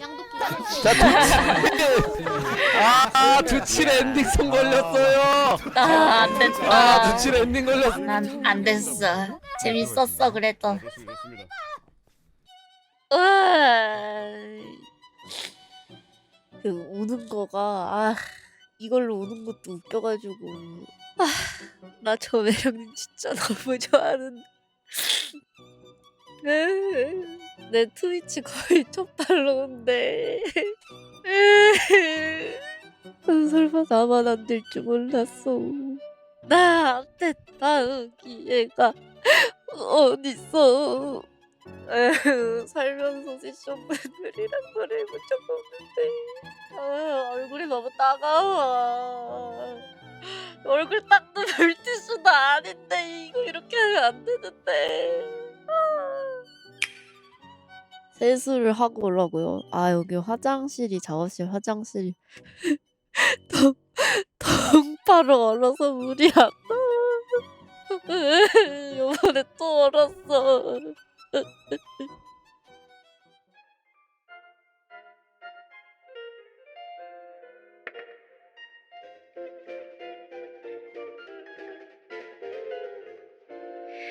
양도끼. 자 두칠 아 두칠 엔딩송 걸렸어요 아, 안 됐다. 아 두칠 엔딩 걸렸어 난 안 됐어. 재밌었어, 그래도. 으아이. 그 우는 거가 아 이걸로 우는 것도 웃겨가지고 아 나 저 매력님 진짜 너무 좋아하는데 내 트위치 거의 첫 팔로우인데 설마 나만 안 될 줄 몰랐어. 나한테 다음 기회가 어딨어. 살면서 세션분들이랑 노래 해본 적 없는데. 아, 얼굴이 너무 따가워. 얼굴 닦는 물티슈도 아닌데 이거 이렇게 하면 안 되는데. 아. 세수를 하고 오라고요. 아 여기 화장실이 작업실 화장실이 덩, 덩파로 얼어서 물이 안 나와 요번에 또 얼었어.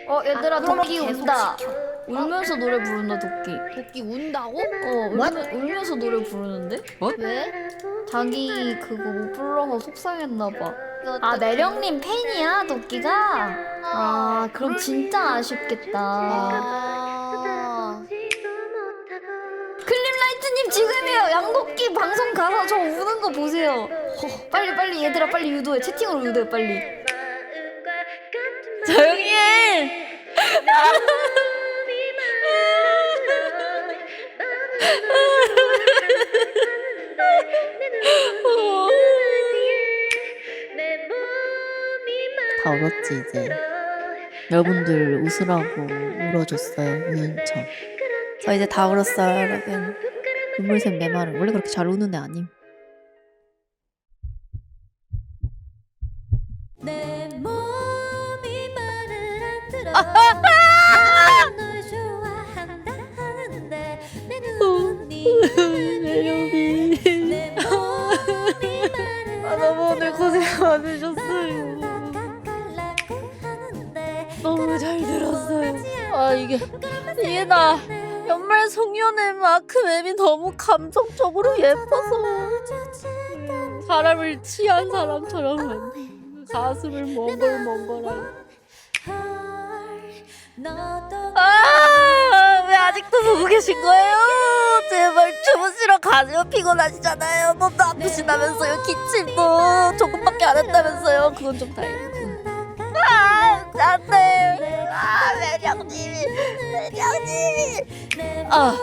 어 얘들아 도끼 운다 울면서 노래 부른다 도끼 도끼 운다고? 어 울면, 울면서 노래 부르는데? 왜? 자기 그거 못 불러서 속상했나봐 이거 아. 매력님 팬이야 도끼가? 아 그럼 진짜 아쉽겠다 아. 클립라이트님 지금이에요 양도끼 방송 가서 저 우는 거 보세요 허, 빨리 빨리 얘들아 빨리 유도해 채팅으로 유도해 빨리 조 다 울었지 이제. 여러분들 웃으라고 울어줬어요 우연처럼 저 이제 다 울었어요 여러분. 눈물샘 메마른 원래 그렇게 잘 우는 애 아님. 몸이 말을 아 너무 오늘 고생 많으셨어요 너무 잘 들었어요. 아 이게 이게 나 연말 송년회 마크 맵이 너무 감성적으로 예뻐서. 음, 사람을 취한 사람처럼 가슴을 너도 아왜 아직도 보고 계신 거예요? 제발 주무시러 가세요. 피곤하시잖아요. 몸도 아프시다면서요 기침도. 조금밖에 안 했다면서요. 그건 좀 다행이고 아